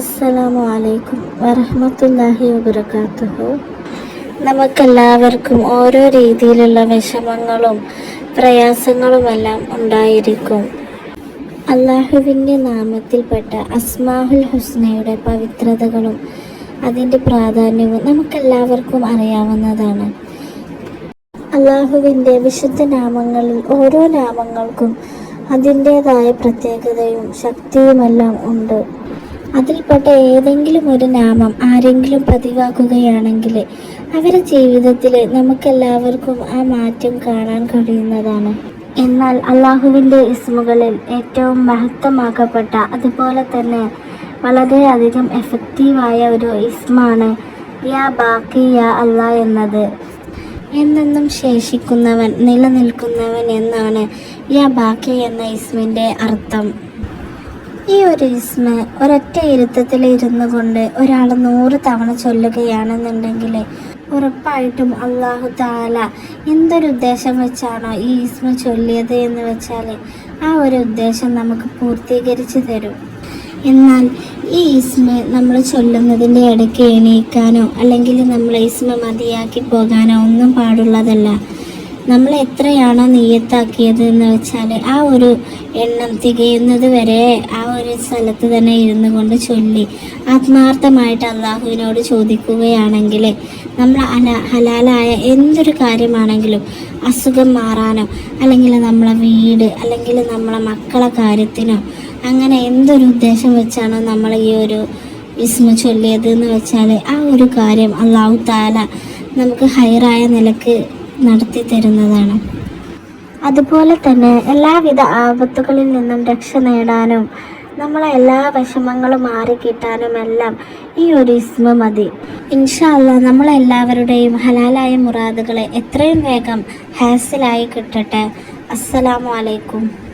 അസ്സലാമു അലൈക്കും വറഹ്മത്തുള്ളാഹി വബറകാതുഹു നമുക്കെല്ലാവർക്കും ഓരോ രീതിയിലുള്ള വിഷമങ്ങളും പ്രയാസങ്ങളുമെല്ലാം ഉണ്ടായിരിക്കും. അള്ളാഹുവിന്റെ നാമത്തിൽപ്പെട്ട അസ്മാഹുൽ ഹുസ്നയുടെ പവിത്രതകളും അതിന്റെ പ്രാധാന്യവും നമുക്കെല്ലാവർക്കും അറിയാവുന്നതാണ്. അള്ളാഹുവിന്റെ വിശുദ്ധ നാമങ്ങളിൽ ഓരോ നാമങ്ങൾക്കും അതിന്റേതായ പ്രത്യേകതയും ശക്തിയുമെല്ലാം ഉണ്ട്. അതിൽപ്പെട്ട ഏതെങ്കിലും ഒരു നാമം ആരെങ്കിലും പതിവാക്കുകയാണെങ്കിൽ അവരുടെ ജീവിതത്തിൽ നമുക്കെല്ലാവർക്കും ആ മാറ്റം കാണാൻ കഴിയുന്നതാണ്. എന്നാൽ അള്ളാഹുവിന്റെ ഇസ്മുകളിൽ ഏറ്റവും മഹത്വമാക്കപ്പെട്ട അതുപോലെ തന്നെ വളരെയധികം എഫക്റ്റീവായ ഒരു ഇസ്മാണ് യാ ബാക്കി യാ അല്ലാ എന്നത്. എന്നെന്നും ശേഷിക്കുന്നവൻ നിലനിൽക്കുന്നവൻ എന്നാണ് യാ ബാക്കി എന്ന ഇസ്മിന്റെ അർത്ഥം. ഈ ഒരു ഇസ്മ ഒരൊറ്റ ഇരുത്തത്തിൽ ഇരുന്നു കൊണ്ട് ഒരാൾ നൂറ് തവണ ചൊല്ലുകയാണെന്നുണ്ടെങ്കിൽ ഉറപ്പായിട്ടും അള്ളാഹു താല എന്തൊരു ഉദ്ദേശം വെച്ചാണോ ഈ ഇസ്മ ചൊല്ലിയത് എന്ന് വെച്ചാൽ ആ ഒരു ഉദ്ദേശം നമുക്ക് പൂർത്തീകരിച്ച് തരും. എന്നാൽ ഈ ഇസ്മ നമ്മൾ ചൊല്ലുന്നതിന്റെ ഇടയ്ക്ക് എണീക്കാനോ അല്ലെങ്കിൽ നമ്മൾ ഇസ്മ മതിയാക്കി പോകാനോ ഒന്നും പാടുള്ളതല്ല. നമ്മൾ എത്രയാണോ നെയ്യത്താക്കിയത് എന്ന് വെച്ചാൽ ആ ഒരു എണ്ണം തികയുന്നത് വരെ ആ ഒരു സ്ഥലത്ത് തന്നെ ഇരുന്നു കൊണ്ട് ചൊല്ലി ആത്മാർത്ഥമായിട്ട് അള്ളാഹുവിനോട് ചോദിക്കുകയാണെങ്കിൽ നമ്മൾ അല ഹലാലായ എന്തൊരു കാര്യമാണെങ്കിലും അസുഖം മാറാനോ അല്ലെങ്കിൽ നമ്മളെ വീട് അല്ലെങ്കിൽ നമ്മളെ മക്കളെ കാര്യത്തിനോ അങ്ങനെ എന്തൊരു ഉദ്ദേശം വെച്ചാണോ നമ്മൾ ഈ ഒരു വിസ്മ ചൊല്ലിയത് എന്ന് വെച്ചാൽ ആ ഒരു കാര്യം അള്ളാഹു താല നമുക്ക് ഹയറായ നിലയ്ക്ക് നടത്തി തരുന്നതാണ്. അതുപോലെ തന്നെ എല്ലാവിധ ആപത്തുകളിൽ നിന്നും രക്ഷ നേടാനും നമ്മളെ എല്ലാ വിഷമങ്ങളും മാറിക്കിട്ടാനുമെല്ലാം ഈ ഒരു ഇസ്മ മതി ഇൻഷാല്ല നമ്മളെല്ലാവരുടെയും ഹലാലായ മുറാദുകളെ എത്രയും വേഗം ഹാസിലായി കിട്ടട്ടെ. അസ്സലാമു അലൈക്കും.